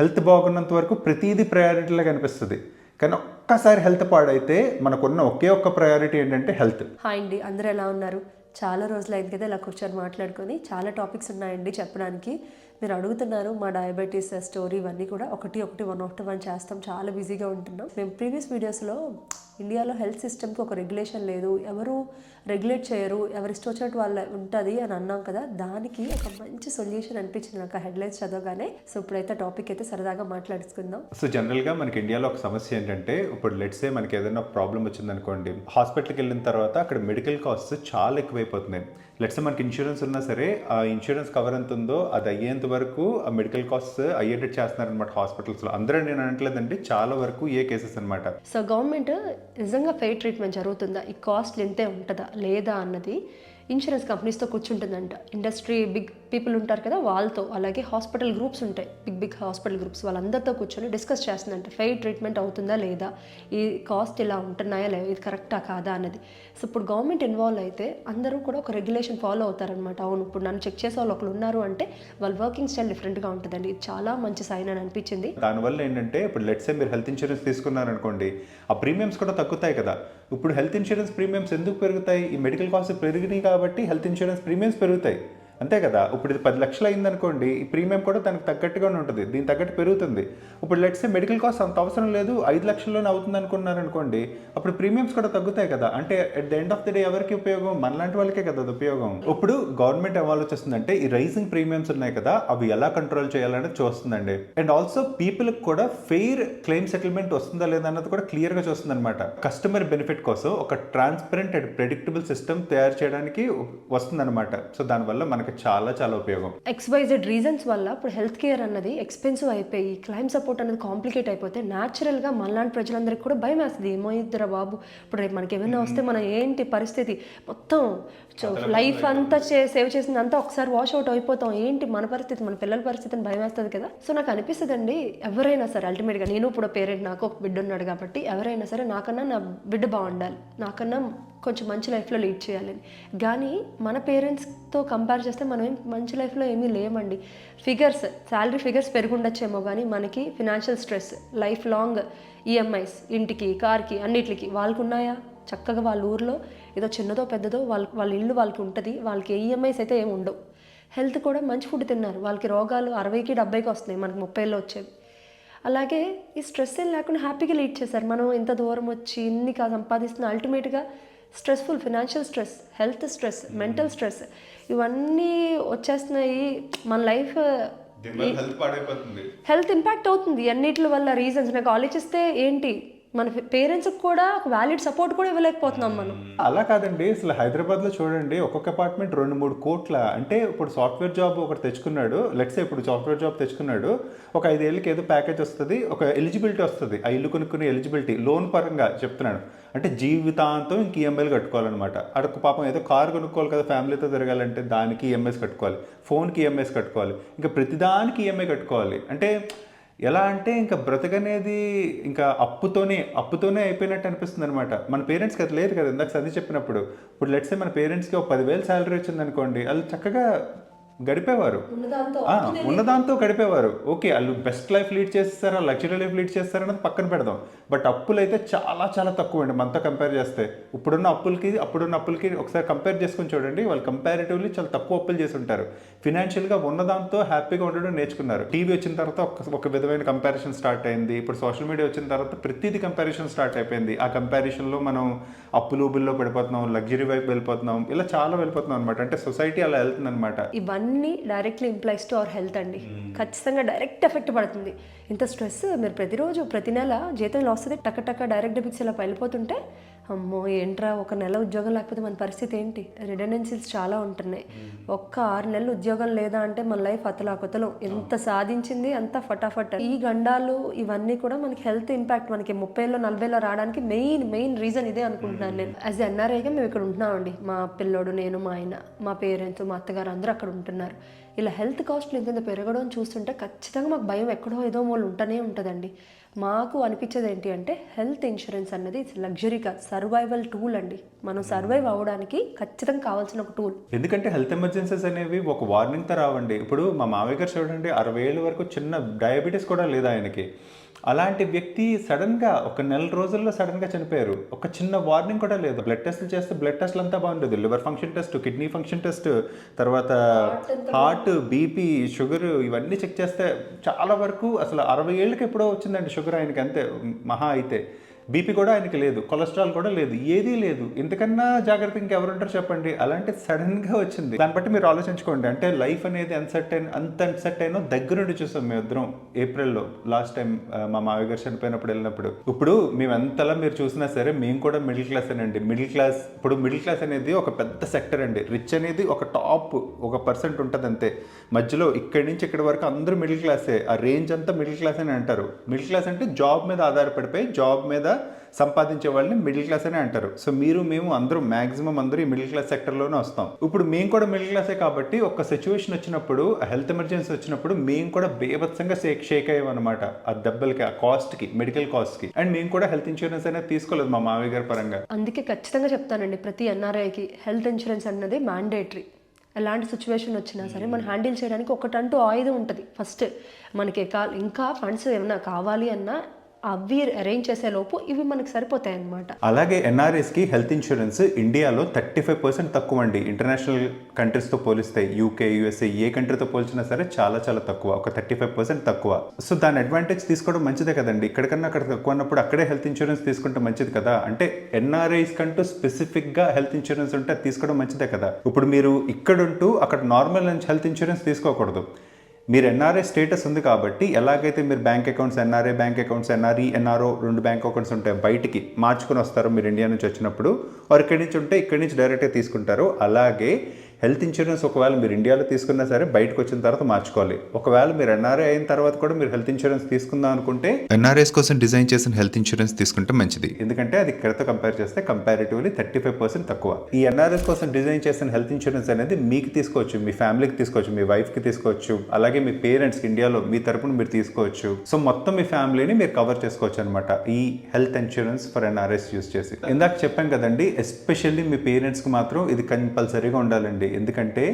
Health బాగున్నంత వరకు ప్రతిదీ ప్రయారిటీలా కనిపిస్తుంది కానీ ఒక్కసారి హెల్త్ పాడైతే మనకున్న ఒకే ఒక్క ప్రయారిటీ ఏంటంటే హెల్త్. హాయ్ అండి అందరూ ఎలా ఉన్నారు? చాలా రోజులు అయింది కదా ఇలా కూర్చొని మాట్లాడుకొని. చాలా టాపిక్స్ ఉన్నాయండి చెప్పడానికి. మీరు అడుగుతున్నారు మా డయాబెటీస్ స్టోరీ ఇవన్నీ కూడా. ఒకటి ఒకటి వన్ ఒకటి వన్ చేస్తాం. చాలా బిజీగా ఉంటున్నాం. మేము ప్రీవియస్ వీడియోస్లో ఇండియాలో హెల్త్ సిస్టమ్కి ఒక రెగ్యులేషన్ లేదు. ఎవరు రెగ్యులేట్ చేయరు. ఎవరి ఇష్టం వచ్చినట్టు వాళ్ళ ఉంటుంది అని అన్నాం కదా దానికి ఒక మంచి సొల్యూషన్ అనిపించింది నాకు హెడ్లైన్స్ చదవగానే. సో ఇప్పుడైతే టాపిక్ అయితే సరదాగా మాట్లాడుకుందాం సో జనరల్గా మనకి ఇండియాలో ఒక సమస్య ఏంటంటే ఇప్పుడు లెట్సే మనకి ఏదైనా ప్రాబ్లం వచ్చిందనుకోండి హాస్పిటల్కి వెళ్ళిన తర్వాత అక్కడ మెడికల్ కాస్ట్ చాలా ఎక్కువైపోతున్నాయి. లెట్స్ మనకి ఇన్సూరెన్స్ ఉన్నా సరే ఆ ఇన్సూరెన్స్ కవర్ ఎంత ఉందో అది అయ్యేంత వరకు ఆ మెడికల్ కాస్ట్ అయ్యేటట్టు చేస్తున్నారనమాట హాస్పిటల్స్లో అందరూ నేను అనట్లేదండి చాలా వరకు ఏ కేసెస్ అనమాట సో గవర్నమెంట్ నిజంగా ఫెయిర్ ట్రీట్మెంట్ జరుగుతుందా? ఈ కాస్ట్ ఎంతే ఉంటుందా? లేదా అన్నది ఇన్సూరెన్స్ కంపెనీస్తో కూర్చుంటుందంట. ఇండస్ట్రీ బిగ్ పీపుల్ ఉంటారు కదా వాళ్ళతో అలాగే హాస్పిటల్ గ్రూప్స్ ఉంటాయి. బిగ్ బిగ్ హాస్పిటల్ గ్రూప్స్ వాళ్ళందరితో కూర్చొని డిస్కస్ చేస్తుందంట. ఫెయిర్ ట్రీట్మెంట్ అవుతుందా లేదా? ఈ కాస్ట్ ఇలా ఉంటున్నాయా లేదా? ఇది కరెక్టా కాదా అన్నది. సో ఇప్పుడు గవర్నమెంట్ ఇన్వాల్వ్ అయితే అందరూ కూడా ఒక రెగ్యులేషన్ ఫాలో అవుతారనమాట అవును ఇప్పుడు నన్ను చెక్ చేసే వాళ్ళు ఒకరు ఉన్నారు అంటే వాళ్ళ వర్కింగ్ స్టైల్ డిఫరెంట్గా ఉంటుందండి. ఇది చాలా మంచి సైన్ అని అనిపించింది. దానివల్ల ఏంటంటే ఇప్పుడు లెట్సే మీరు హెల్త్ ఇన్సూరెన్స్ తీసుకున్నారనుకోండి ఆ ప్రీమియమ్స్ కూడా తగ్గుతాయి కదా. ఇప్పుడు హెల్త్ ఇన్సూరెన్స్ ప్రీమియమ్స్ ఎందుకు పెరుగుతాయి? ఈ మెడికల్ కాస్ట్ పెరిగినాయి కాబట్టి హెల్త్ ఇన్సూరెన్స్ ప్రీమియమ్స్ పెరుగుతాయి. అంతే కదా? ఇప్పుడు ఇది పది లక్షలు అయిందనుకోండి ఈ ప్రీమియం కూడా దానికి తగ్గట్టుగానే ఉంటుంది. దీని తగ్గట్టు పెరుగుతుంది. ఇప్పుడు లెట్సే మెడికల్ కాస్ట్ అంత అవసరం లేదు ఐదు లక్షల్లోనే అవుతుంది అనుకున్నారనుకోండి అప్పుడు ప్రీమియమ్స్ కూడా తగ్గుతాయి కదా? అంటే at the end of the day ఎవరికి ఉపయోగం? మనలాంటి వాళ్ళకే కదా అది ఉపయోగం. ఇప్పుడు గవర్నమెంట్ ఏం ఆలోచిస్తుందంటే ఈ రైజింగ్ ప్రీమియమ్స్ ఉన్నాయి కదా అవి ఎలా కంట్రోల్ చేయాలని చూస్తుందండి. అండ్ ఆల్సో పీపుల్ కూడా ఫెయిర్ క్లెయిమ్ సెటిల్మెంట్ వస్తుందా లేదా అన్నది కూడా క్లియర్గా చూస్తుంది అనమాట కస్టమర్ బెనిఫిట్ కోసం ఒక ట్రాన్స్పరెంట్ అండ్ ప్రెడిక్టబుల్ సిస్టమ్ తయారు చేయడానికి వస్తుందన్నమాట. సో దానివల్ల మనకి చాలా చాలా ఉపయోగం. ఎక్స్వైజెడ్ రీజన్స్ వల్ల ఇప్పుడు హెల్త్ కేర్ అన్నది ఎక్స్పెన్సివ్ అయిపోయి క్లైమ్ సపోర్ట్ అనేది కాంప్లికేట్ అయిపోతే న్యాచురల్గా మనలాంటి ప్రజలందరికీ కూడా భయం వేస్తుంది. ఏమో ఇద్దరు బాబు? ఇప్పుడు రేపు మనకి ఏమైనా వస్తే మన ఏంటి పరిస్థితి? మొత్తం లైఫ్ అంతా చే సేవ్ చేసింది అంతా ఒకసారి వాష్ అవుట్ అయిపోతాం. ఏంటి మన పరిస్థితి? మన పిల్లల పరిస్థితి అని భయం వేస్తుంది కదా? సో నాకు అనిపిస్తుంది అండి ఎవరైనా సరే అల్టిమేట్గా నేను ఇప్పుడు పేరెంట్ నాకు ఒక బిడ్డ ఉన్నాడు కాబట్టి ఎవరైనా సరే నాకన్నా నా బిడ్డ బాగుండాలి. నాకన్నా కొంచెం మంచి లైఫ్లో లీడ్ చేయాలని కానీ మన పేరెంట్స్తో కంపేర్ చేస్తే మనం మంచి లైఫ్లో ఏమీ లేమండి ఫిగర్స్ శాలరీ ఫిగర్స్ పెరుగుండొచ్చేమో కానీ మనకి financial stress life long EMIs ఇంటికి కార్కి అన్నిటికి వాళ్ళకు ఉన్నాయా చక్కగా వాళ్ళ ఊర్లో ఏదో చిన్నదో పెద్దదో వాళ్ళ వాళ్ళ ఇల్లు వాళ్ళకి ఉంటుంది వాళ్ళకి ఈఎంఐస్ అయితే ఏమి ఉండవు. హెల్త్ కూడా మంచి ఫుడ్ తిన్నారు. వాళ్ళకి రోగాలు అరవైకి డెబ్బైకి వస్తున్నాయి మనకి ముప్పైలో వచ్చేవి. అలాగే ఈ స్ట్రెస్ ఏం లేకుండా హ్యాపీగా లీడ్ చేశారు. మనం ఇంత దూరం వచ్చి ఇన్ని కా సంపాదిస్తున్న అల్టిమేట్గా stressful financial stress health stress mental stress ఇవన్నీ వచ్చేస్తున్నాయి మన లైఫ్. హెల్త్ ఇంపాక్ట్ అవుతుంది అన్నిటి వల్ల రీజన్స్. నాకు ఆలోచిస్తే ఏంటి? మన పేరెంట్స్కి కూడా ఒక వ్యాలిడ్ సపోర్ట్ కూడా ఇవ్వలేకపోతున్నాం మనం. అలా కాదండి. అసలు హైదరాబాద్లో చూడండి ఒక్కొక్క అపార్ట్మెంట్ రెండు మూడు కోట్ల. అంటే ఇప్పుడు సాఫ్ట్వేర్ జాబ్ ఒకటి తెచ్చుకున్నాడు లెట్స్ ఇప్పుడు సాఫ్ట్వేర్ జాబ్ తెచ్చుకున్నాడు ఒక ఐదేళ్ళకి ఏదో ప్యాకేజ్ వస్తుంది ఒక ఎలిజిబిలిటీ వస్తుంది. ఆ ఇల్లు కొనుక్కునే ఎలిజిబిలిటీ లోన్ పరంగా చెప్తున్నాడు అంటే జీవితాంతం ఇంక ఈఎంఐలు కట్టుకోవాలన్నమాట. అక్కడ పాపం ఏదో కార్ కొనుక్కోవాలి కదా ఫ్యామిలీతో తిరగాలంటే దానికి ఈఎంఐస్ కట్టుకోవాలి ఫోన్కి ఈఎంఐస్ కట్టుకోవాలి. ఇంకా ప్రతిదానికి ఈఎంఐ కట్టుకోవాలి. అంటే ఎలా అంటే ఇంకా బ్రతకనేది ఇంకా అప్పుతోనే అప్పుతోనే అయిపోయినట్టు అనిపిస్తుంది అనమాట మన పేరెంట్స్కి అది లేదు కదా ఇందాక చదివి చెప్పినప్పుడు. ఇప్పుడు లెట్సే మన పేరెంట్స్కి ఒక పదివేలు శాలరీ వచ్చింది అనుకోండి వాళ్ళు చక్కగా గడిపేవారు. ఉన్నదాంతో గడిపేవారు. ఓకే వాళ్ళు బెస్ట్ లైఫ్ లీడ్ చేస్తారా లగ్జరీ లైఫ్ లీడ్ చేస్తారన్నది పక్కన పెడదాం. బట్ అప్పులు అయితే చాలా చాలా తక్కువ అండి. మనతో కంపేర్ చేస్తే ఇప్పుడున్న అప్పులకి అప్పుడున్న అప్పులకి ఒకసారి కంపేర్ చేసుకుని చూడండి. వాళ్ళు కంపారిటివ్లీ చాలా తక్కువ అప్పులు చేసి ఉంటారు. ఫినాన్షియల్గా ఉన్నదాంతో హ్యాపీగా ఉండడం నేర్చుకున్నారు. టీవీ వచ్చిన తర్వాత ఒక ఒక విధమైన కంపారిజన్ స్టార్ట్ అయింది. ఇప్పుడు సోషల్ మీడియా వచ్చిన తర్వాత ప్రతిదీ కంపారిజన్ స్టార్ట్ అయిపోయింది. ఆ కంపారిజన్లో మనం అప్పులు ఊబుల్లో పడిపోతున్నాం లగ్జరీ వైపు వెళ్ళిపోతున్నాం. ఇలా చాలా వెళ్ళిపోతున్నాం అనమాట అంటే సొసైటీ అలా వెళ్తుంది అనమాట ఇవన్నీ directly implies to our health అండి. ఖచ్చితంగా డైరెక్ట్ ఎఫెక్ట్ పడుతుంది. ఇంత స్ట్రెస్ మీరు ప్రతిరోజు ప్రతి నెల జీతం ఇలా వస్తుంది టక్క టక్క డైరెక్ట్ డెబిట్స్ ఇలా వెళ్ళిపోతుంటే అమ్మో ఏంట్రా ఒక నెల ఉద్యోగం లేకపోతే మన పరిస్థితి ఏంటి? రిడెండెన్సీస్ చాలా ఉంటున్నాయి. ఒక్క ఆరు నెలలు ఉద్యోగం లేదా అంటే మన లైఫ్ అతలాకుతలం. ఎంత సాధించింది అంత ఫటాఫట్. ఈ గండాలు ఇవన్నీ కూడా మనకి హెల్త్ ఇంపాక్ట్ మనకి ముప్పైలో నలభైలో రావడానికి మెయిన్ మెయిన్ రీజన్ ఇదే అనుకుంటున్నాను నేను. యాజ్ ఎన్ఆర్ఐగా మేము ఇక్కడ ఉంటున్నామండి. మా పిల్లోడు నేను మా ఆయన మా పేరెంట్స్ మా అత్తగారు అందరూ అక్కడ ఉంటున్నారు. ఇలా హెల్త్ కాస్ట్లు ఇంత పెరగడం చూస్తుంటే ఖచ్చితంగా మాకు భయం ఎక్కడో ఏదో వాళ్ళు ఉంటూనే ఉంటుందండి. మాకు అనిపించేది ఏంటి అంటే హెల్త్ ఇన్సూరెన్స్ అన్నది ఇట్స్ లగ్జరీ కాదు సర్వైవల్ టూల్ అండి. మనం సర్వైవ్ అవ్వడానికి ఖచ్చితంగా కావాల్సిన ఒక టూల్. ఎందుకంటే హెల్త్ ఎమర్జెన్సీస్ అనేవి ఒక వార్నింగ్తో రావండి. ఇప్పుడు మా మామయ్య గారు చూడండి అరవై ఏళ్ళ వరకు చిన్న డయాబెటీస్ కూడా లేదు ఆయనకి. అలాంటి వ్యక్తి సడన్గా ఒక నెల రోజుల్లో సడన్గా చనిపోయారు. ఒక చిన్న వార్నింగ్ కూడా లేదు. బ్లడ్ టెస్ట్లు చేస్తే బ్లడ్ టెస్ట్లు అంతా బాగుండేది. Liver function test kidney function test తర్వాత హార్ట్ బీపీ షుగర్ ఇవన్నీ చెక్ చేస్తే చాలా వరకు అసలు అరవై ఏళ్ళకి ఎప్పుడో వచ్చిందండి షుగర్ ఆయనకి అంతే మహా అయితే. బీపీ కూడా ఆయనకి లేదు కొలెస్ట్రాల్ కూడా లేదు ఏదీ లేదు. ఇంతకన్నా జాగ్రత్త ఇంకెవరుంటారు చెప్పండి? అలాంటి సడన్గా వచ్చింది. దాన్ని బట్టి మీరు ఆలోచించుకోండి. అంటే లైఫ్ అనేది అన్సర్టైన్ అంత అన్సర్టైన్ దగ్గర నుండి చూసాం మేము ఇద్దరం ఏప్రిల్లో. లాస్ట్ టైం మా మావి గారు చనిపోయినప్పుడు వెళ్ళినప్పుడు. ఇప్పుడు మేము ఎంతలా మీరు చూసినా సరే మేము కూడా మిడిల్ క్లాస్ అండి మిడిల్ క్లాస్ ఇప్పుడు మిడిల్ క్లాస్ అనేది ఒక పెద్ద సెక్టర్ అండి. రిచ్ అనేది ఒక టాప్ ఒక పర్సెంట్ ఉంటుంది అంతే. మధ్యలో ఇక్కడి నుంచి ఇక్కడి వరకు అందరూ మిడిల్ క్లాసే ఆ రేంజ్ అంతా మిడిల్ క్లాస్ అని అంటారు. మిడిల్ క్లాస్ అంటే జాబ్ మీద ఆధారపడిపోయి జాబ్ మీద సంపాదించే వాళ్ళని మిడిల్ క్లాస్ అని అంటారు. సో మీరు మేము అందరూ మాక్సిమం అందరూ ఈ మిడిల్ క్లాస్ సెక్టర్లోనే వస్తాం. ఇప్పుడు మేము కూడా మిడిల్ క్లాసే కాబట్టి ఒక సిచ్యువేషన్ వచ్చినప్పుడు హెల్త్ ఎమర్జెన్సీ వచ్చినప్పుడు మేము కూడా బేభత్సంగా షేక్ షేక్ అయ్యాం అనమాట ఆ దెబ్బలకి ఆ కాస్ట్కి మెడికల్ కాస్ట్కి అండ్ మేము కూడా హెల్త్ ఇన్సూరెన్స్ అనేది తీసుకోలేదు మా మావయ్య గారి పరంగా. అందుకే ఖచ్చితంగా చెప్తానండి ప్రతి ఎన్ఆర్ఐకి హెల్త్ ఇన్సూరెన్స్ అన్నది మ్యాండేటరీ ఎలాంటి సిచ్యువేషన్ వచ్చినా సరే మనం హ్యాండిల్ చేయడానికి ఒకటంటూ ఆయుధం ఉంటుంది. ఫస్ట్ మనకి ఇంకా ఫండ్స్ ఏమైనా కావాలి అన్నా అవి అరేంజ్ చేసే లోపు ఇవి మనకి సరిపోతాయి అన్నమాట అలాగే ఎన్ఆర్ఎస్కి హెల్త్ ఇన్సూరెన్స్ ఇండియాలో థర్టీ ఫైవ్ పర్సెంట్ తక్కువ అండి ఇంటర్నేషనల్ కంట్రీస్తో పోలిస్తే యూకే యూఎస్ఏ ఏ కంట్రీతో పోల్చినా సరే చాలా చాలా తక్కువ. ఒక థర్టీ ఫైవ్ పర్సెంట్ తక్కువ. సో దాని అడ్వాంటేజ్ తీసుకోవడం మంచిదే కదండి. ఇక్కడికన్నా అక్కడ తక్కువ అన్నప్పుడు అక్కడే హెల్త్ ఇన్సూరెన్స్ తీసుకుంటే మంచిది కదా? అంటే ఎన్ఆర్ఐస్ కంటూ స్పెసిఫిక్గా హెల్త్ ఇన్సూరెన్స్ ఉంటే తీసుకోవడం మంచిదే కదా? ఇప్పుడు మీరు ఇక్కడుంటూ అక్కడ నార్మల్ హెల్త్ ఇన్సూరెన్స్ తీసుకోకూడదు. మీరు ఎన్ఆర్ఐ స్టేటస్ ఉంది కాబట్టి ఎలాగైతే మీరు bank accounts NRI bank accounts NRE NRO రెండు బ్యాంక్ అకౌంట్స్ ఉంటాయి బయటికి మార్చుకుని వస్తారు మీరు ఇండియా నుంచి వచ్చినప్పుడు వారు ఇక్కడి నుంచి ఉంటే ఇక్కడి నుంచి డైరెక్ట్గా తీసుకుంటారు. అలాగే హెల్త్ ఇన్సూరెన్స్ ఒకవేళ మీరు ఇండియాలో తీసుకున్నా సరే బయటకు వచ్చిన తర్వాత మార్చుకోవాలి. ఒకవేళ మీరు ఎన్ఆర్ఐ అయిన తర్వాత కూడా మీరు హెల్త్ ఇన్సూరెన్స్ తీసుకుందాం అనుకుంటే ఎన్ఆర్ఎస్ కోసం డిజైన్ చేసిన హెల్త్ ఇన్సూరెన్స్ తీసుకుంటే మంచిది. ఎందుకంటే అది ఇక్కడతో కంపేర్ చేస్తే కంపారిటివ్లీ థర్టీ ఫైవ్ పర్సెంట్ తక్కువ. ఈ ఎన్ఆర్ఎస్ కోసం డిజైన్ చేసిన హెల్త్ ఇన్సూరెన్స్ అనేది మీకు తీసుకోవచ్చు మీ ఫ్యామిలీకి తీసుకోవచ్చు మీ వైఫ్కి తీసుకోవచ్చు అలాగే మీ పేరెంట్స్కి ఇండియాలో మీ తరపున మీరు తీసుకోవచ్చు. సో మొత్తం మీ ఫ్యామిలీని మీరు కవర్ చేసుకోవచ్చు అనమాట ఈ health insurance for NRIs use చేసి. ఇందాక చెప్పాం కదండి ఎస్పెషల్లీ మీ పేరెంట్స్కి మాత్రం ఇది కంపల్సరీగా ఉండాలండి. ఎందుకంటే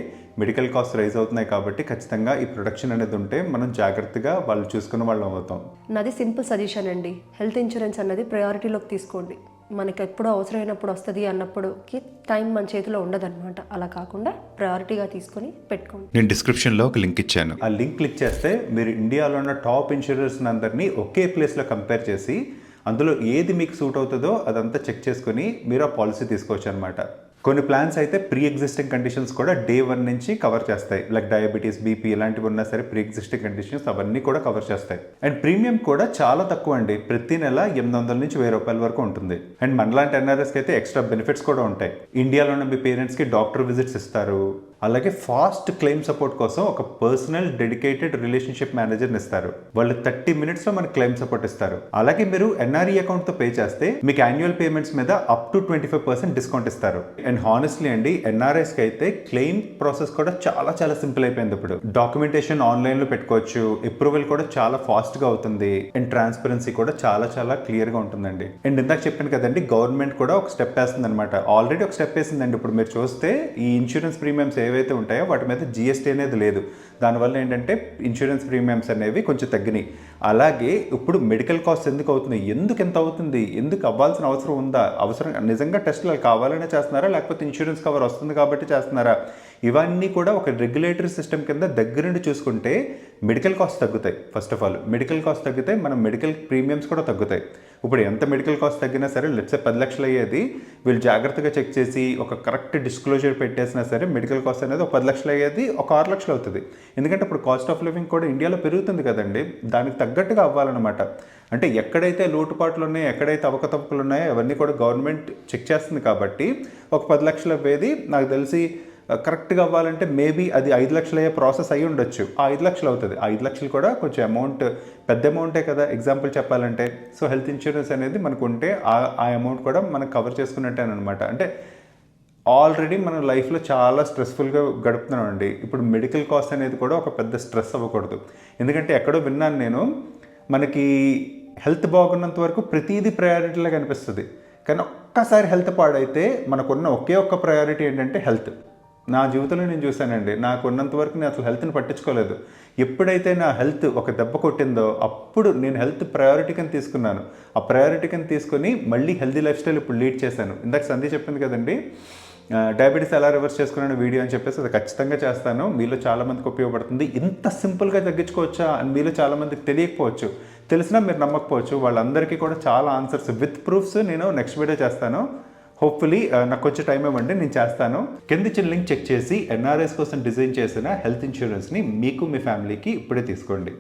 మెడికల్ కాస్ట్ రైజ్ అవుతున్నాయి కాబట్టి ఖచ్చితంగా ఈ ప్రొడక్షన్ అనేది ఉంటే మనం జాగ్రత్తగా వాళ్ళు చూసుకున్న వాళ్ళం అవుతాం. నాది సింపుల్ సజెషన్ అండి. హెల్త్ ఇన్సూరెన్స్ అన్నది ప్రయారిటీలోకి తీసుకోండి. మనకి ఎప్పుడో అవసరమైనప్పుడు వస్తుంది అన్నప్పుడుకి టైం మన చేతిలో ఉండదన్నమాట. అలా కాకుండా ప్రయారిటీగా తీసుకొని పెట్టుకోండి. నేను డిస్క్రిప్షన్లో ఒక లింక్ ఇచ్చాను. ఆ లింక్ క్లిక్ చేస్తే మీరు ఇండియాలో ఉన్న టాప్ ఇన్సూరెన్స్ అందరినీ ఒకే ప్లేస్లో కంపేర్ చేసి అందులో ఏది మీకు సూట్ అవుతుందో అదంతా చెక్ చేసుకొని మీరు ఆ పాలసీ తీసుకోవచ్చు అనమాట కొన్ని ప్లాన్స్ అయితే ప్రీ ఎగ్జిస్టింగ్ కండిషన్స్ కూడా డే వన్ నుంచి కవర్ చేస్తాయి. లైక్ డయాబెటీస్ బీపీ ఇలాంటివి ఉన్నా సరే ప్రీ ఎగ్జిస్టింగ్ కండిషన్స్ అవన్నీ కూడా కవర్ చేస్తాయి. అండ్ ప్రీమియం కూడా చాలా తక్కువ అండి. ప్రతి నెల ఎనిమిది వందల నుంచి వెయ్యి రూపాయల వరకు ఉంటుంది. అండ్ మనలాంటి ఎన్ఆర్ఎస్కి అయితే ఎక్స్ట్రా బెనిఫిట్స్ కూడా ఉంటాయి. ఇండియాలో ఉన్న మీ పేరెంట్స్కి డాక్టర్ విజిట్స్ ఇస్తారు. అలాగే ఫాస్ట్ క్లెయిమ్ సపోర్ట్ కోసం ఒక పర్సనల్ డెడికేటెడ్ రిలేషన్షిప్ మేనేజర్ని ఇస్తారు. వాళ్ళు థర్టీ మినిట్స్లో మనకి క్లెయిమ్ సపోర్ట్ ఇస్తారు. అలాగే మీరు ఎన్ఆర్ఈ అకౌంట్తో పే చేస్తే మీకు యాన్యువల్ పేమెంట్స్ మీద up to twenty five percent discount ఇస్తారు. అండ్ హానెస్ట్లీ అండి ఎన్ఆర్ఐస్కి అయితే క్లెయిమ్ ప్రాసెస్ కూడా చాలా చాలా సింపుల్ అయిపోయింది ఇప్పుడు. డాక్యుమెంటేషన్ ఆన్లైన్లో పెట్టుకోవచ్చు అప్రూవల్ కూడా చాలా ఫాస్ట్గా అవుతుంది అండ్ ట్రాన్స్పరెన్సీ కూడా చాలా చాలా క్లియర్గా ఉంటుందండి. అండ్ ఇందాక చెప్పాను కదండి గవర్నమెంట్ కూడా ఒక స్టెప్ వేస్తుంది అనమాట ఆల్రెడీ ఒక స్టెప్ వేసిందండి ఇప్పుడు మీరు చూస్తే ఈ ఇన్సూరెన్స్ ప్రీమియమ్స్ ఏవైతే ఉంటాయో వాటి మీద జిఎస్టీ అనేది లేదు. దానివల్ల ఏంటంటే ఇన్సూరెన్స్ ప్రీమియమ్స్ అనేవి కొంచెం తగ్గినాయి. అలాగే ఇప్పుడు మెడికల్ కాస్ట్ ఎందుకు అవుతుంది ఎందుకు ఎంత అవుతుంది? ఎందుకు అవ్వాల్సిన అవసరం ఉందా? అవసరం నిజంగా టెస్టులు కావాలనే చేస్తున్నారా? లేకపోతే ఇన్సూరెన్స్ కవర్ వస్తుంది కాబట్టి చేస్తున్నారా? ఇవన్నీ కూడా ఒక రెగ్యులేటరీ సిస్టమ్ కింద దగ్గరుండి చూసుకుంటే మెడికల్ కాస్ట్ తగ్గుతాయి first of all medical cost తగ్గితే మన మెడికల్ ప్రీమియమ్స్ కూడా తగ్గుతాయి. ఇప్పుడు ఎంత మెడికల్ కాస్ట్ తగ్గినా సరే లెట్సే పది లక్షలు అయ్యేది వీళ్ళు జాగ్రత్తగా చెక్ చేసి ఒక కరెక్ట్ డిస్క్లోజర్ పెట్టేసినా సరే మెడికల్ కాస్ట్ అనేది ఒక పది లక్షలు అయ్యేది ఒక ఆరు లక్షలు అవుతుంది. ఎందుకంటే ఇప్పుడు కాస్ట్ ఆఫ్ లివింగ్ కూడా ఇండియాలో పెరుగుతుంది కదండి దానికి తగ్గట్టుగా అవ్వాలన్నమాట. అంటే ఎక్కడైతే లోటుపాట్లు ఉన్నాయో ఎక్కడైతే అవకతవకలు ఉన్నాయో అవన్నీ కూడా గవర్నమెంట్ చెక్ చేస్తుంది కాబట్టి ఒక పది లక్షలు అయ్యేది నాకు తెలిసి కరెక్ట్గా అవ్వాలంటే మేబీ అది ఐదు లక్షలు అయ్యే ప్రాసెస్ అయ్యి ఉండొచ్చు. ఆ ఐదు లక్షలు అవుతుంది. ఐదు లక్షలు కూడా కొంచెం అమౌంట్ పెద్ద అమౌంటే కదా. ఎగ్జాంపుల్ చెప్పాలంటే సో హెల్త్ ఇన్సూరెన్స్ అనేది మనకు ఉంటే ఆ ఆ అమౌంట్ కూడా మనం కవర్ చేసుకున్నట్టేనమాట అంటే ఆల్రెడీ మన లైఫ్లో చాలా స్ట్రెస్ఫుల్గా గడుపుతున్నాం అండి ఇప్పుడు మెడికల్ కాస్ట్ అనేది కూడా ఒక పెద్ద స్ట్రెస్ అవ్వకూడదు. ఎందుకంటే ఎక్కడో విన్నాను నేను మనకి హెల్త్ బాగున్నంత వరకు ప్రతిదీ ప్రయారిటీలా కనిపిస్తుంది కానీ ఒక్కసారి హెల్త్ పాడైతే మనకున్న ఒకే ఒక్క ప్రయారిటీ ఏంటంటే హెల్త్. నా జీవితంలో నేను చూశానండి. నాకు ఉన్నంత వరకు నేను అసలు హెల్త్ని పట్టించుకోలేదు. ఎప్పుడైతే నా హెల్త్ ఒక దెబ్బ కొట్టిందో అప్పుడు నేను హెల్త్ ప్రయారిటీ కింద తీసుకున్నాను. ఆ ప్రయారిటీ కింద తీసుకొని మళ్ళీ హెల్తీ లైఫ్ స్టైల్ ఇప్పుడు లీడ్ చేశాను. ఇందాక సంధి చెప్పింది కదండి డయాబెటీస్ ఎలా రివర్స్ చేసుకున్నాను వీడియో అని చెప్పేసి అది ఖచ్చితంగా చేస్తాను. మీలో చాలామందికి ఉపయోగపడుతుంది. ఇంత సింపుల్గా తగ్గించుకోవచ్చా అని మీలో చాలామందికి తెలియకపోవచ్చు. తెలిసినా మీరు నమ్మకపోవచ్చు. వాళ్ళందరికీ కూడా చాలా ఆన్సర్స్ విత్ ప్రూఫ్స్ నేను నెక్స్ట్ వీడియో చేస్తాను. హోప్ఫుల్లీ uh, నాకు కొంచెం టైం ఇవ్వండి నేను చేస్తాను. కింద చిన్న లింక్ చెక్ చేసి ఎన్ఆర్ఎస్ కోసం డిజైన్ చేసిన హెల్త్ ఇన్సూరెన్స్ని మీకు మీ ఫ్యామిలీకి ఇప్పుడే తీసుకోండి.